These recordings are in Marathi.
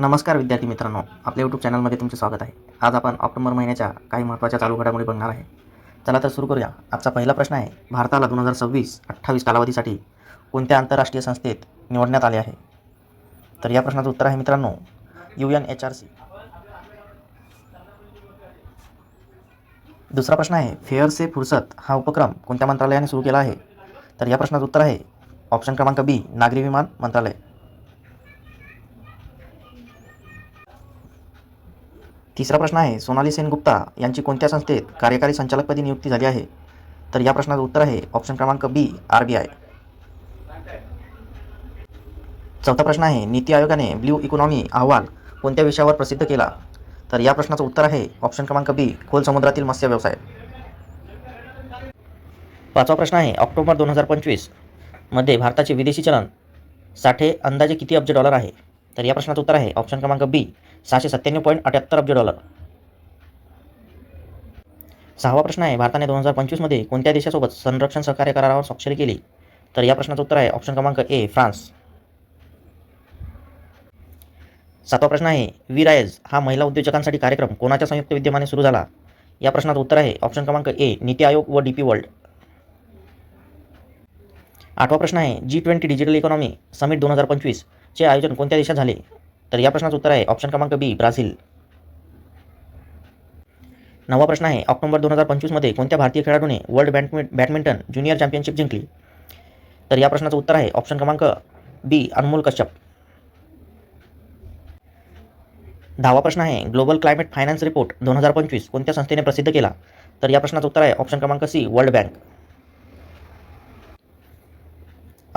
नमस्कार विद्यार्थी मित्रांनो आपल्या यूट्यूब चॅनलमध्ये तुमचे स्वागत आहे. आज आपण ऑक्टोबर महिन्याच्या काही महत्त्वाच्या चालू घडामोडी बघणार आहे. चला तर सुरू करूया. आजचा पहिला प्रश्न आहे भारताला दोन हजार सव्वीस अठ्ठावीस कालावधीसाठी कोणत्या आंतरराष्ट्रीय संस्थेत निवडण्यात आले आहे? तर या प्रश्नाचं उत्तर आहे मित्रांनो U N H R C दुसरा प्रश्न आहे फेअर से फुर्सत हा उपक्रम कोणत्या मंत्रालयाने सुरू केला आहे? तर या प्रश्नाचं उत्तर आहे ऑप्शन क्रमांक बी नागरी विमान मंत्रालय. तिसरा प्रश्न आहे सोनाली सेनगुप्ता यांची कोणत्या संस्थेत कार्यकारी संचालकपदी नियुक्ती झाली आहे? तर या प्रश्नाचं उत्तर आहे ऑप्शन क्रमांक बी आर बी आय चौथा प्रश्न आहे नीती आयोगाने ब्ल्यू इकॉनॉमी अहवाल कोणत्या विषयावर प्रसिद्ध केला? तर या प्रश्नाचं उत्तर आहे ऑप्शन क्रमांक बी खोल समुद्रातील मत्स्य व्यवसाय. पाचवा प्रश्न आहे ऑक्टोबर दोन हजार पंचवीसमध्ये भारताचे विदेशी चलन साठे अंदाजे किती अब्ज डॉलर आहे? तर या प्रश्नाचं उत्तर आहे. ऑप्शन क्रमांक बी सहाशे सत्त्याण्णव पॉईंट अठ्याहत्तर अब्ज डॉलर सहावा प्रश्न आहे भारताने दोन हजार पंचवीसमध्ये कोणत्या देशासोबत संरक्षण सहकार्य करारावर स्वाक्षरी केली? तर या प्रश्नाचं उत्तर आहे ऑप्शन क्रमांक ए फ्रान्स. सातवा प्रश्न आहे वी रायज हा महिला उद्योजकांसाठी कार्यक्रम कोणाच्या संयुक्त विद्यमाने सुरू झाला? या प्रश्नाचं उत्तर आहे ऑप्शन क्रमांक ए नीती आयोग व डी पी वर्ल्ड आठवा प्रश्न आहे G twenty digital economy summit दोन हजार पंचवीस. चे आयोजन कोणत्या देशात झाले? तर या प्रश्नाचं उत्तर आहे ऑप्शन क्रमांक बी ब्राझील. नवा प्रश्न आहे ऑक्टोबर दोन हजार पंचवीसमध्ये कोणत्या भारतीय खेळाडूने world badmin badminton junior championship जिंकली? तर या प्रश्नाचं उत्तर आहे ऑप्शन क्रमांक बी अनमोल कश्यप. दहावा प्रश्न आहे ग्लोबल क्लायमेट फायनान्स रिपोर्ट दोन हजार पंचवीस कोणत्या संस्थेने प्रसिद्ध केला? तर या प्रश्नाचं उत्तर आहे ऑप्शन क्रमांक सी वर्ल्ड बँक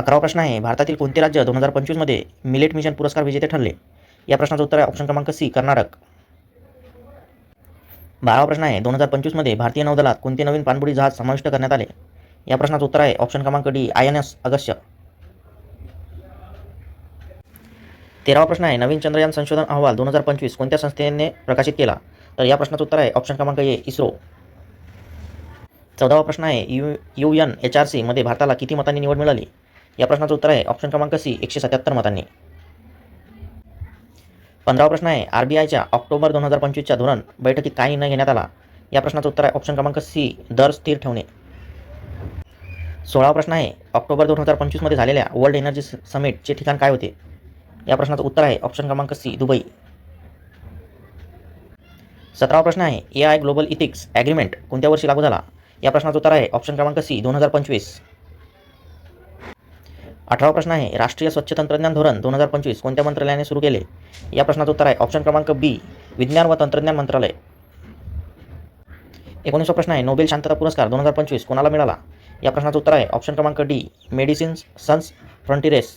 अकरावा प्रश्न आहे भारतातील कोणते राज्य दोन हजार पंचवीसमध्ये मिलेट मिशन पुरस्कार विजेते ठरले? या प्रश्नाचं उत्तर आहे ऑप्शन क्रमांक सी कर्नाटक. बारावा प्रश्न आहे दोन हजार पंचवीसमध्ये भारतीय नौदलात कोणते नवीन पाणबुडी जहाज समाविष्ट करण्यात आले? या प्रश्नाचं उत्तर आहे ऑप्शन क्रमांक D I N S Agastya तेरावा प्रश्न आहे नवीन चंद्रयान संशोधन अहवाल दोन हजार पंचवीस कोणत्या संस्थेने प्रकाशित केला? तर या प्रश्नाचं उत्तर आहे ऑप्शन क्रमांक ए इस्रो. चौदावा प्रश्न आहे U U N H R सीमध्ये भारताला किती मतांनी निवड मिळाली? या प्रश्नाचं उत्तर आहे. ऑप्शन क्रमांक सी एकशे सत्याहत्तर मतांनी. पंधरावा प्रश्न आहे आर बी आयच्या ऑक्टोबर दोन हजार पंचवीसच्या धोरण बैठकीत काय निर्णय घेण्यात आला. या प्रश्नाचं उत्तर आहे ऑप्शन क्रमांक सी दर स्थिर ठेवणे. सोळावा प्रश्न आहे ऑक्टोबर दोन हजार पंचवीसमध्ये झालेल्या वर्ल्ड एनर्जी समिटचे ठिकाण काय होते? या प्रश्नाचं उत्तर आहे ऑप्शन क्रमांक सी दुबई. सतरावा प्रश्न आहे A I global ethics agreement कोणत्या वर्षी लागू झाला? या प्रश्नाचं उत्तर आहे ऑप्शन क्रमांक सी दोन हजार पंचवीस. अठरावा प्रश्न आहे राष्ट्रीय स्वच्छ तंत्रज्ञान धोरण दोन हजार पंचवीस कोणत्या मंत्रालयाने सुरू केले? या प्रश्नाचं उत्तर आहे ऑप्शन क्रमांक बी विज्ञान व तंत्रज्ञान मंत्रालय. एकोणीसवा प्रश्न आहे नोबेल शांतता पुरस्कार दोन हजार पंचवीस कोणाला मिळाला? या प्रश्नाचं उत्तर आहे ऑप्शन क्रमांक डी मेडिसिन्स सन्स फ्रंटिरेस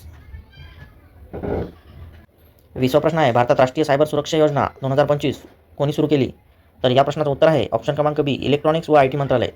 विसवा प्रश्न आहे भारतात राष्ट्रीय सायबर सुरक्षा योजना दोन हजार पंचवीस कोणी सुरू केली? तर या प्रश्नाचं उत्तर आहे ऑप्शन क्रमांक बी इलेक्ट्रॉनिक्स व आय टी मंत्रालय.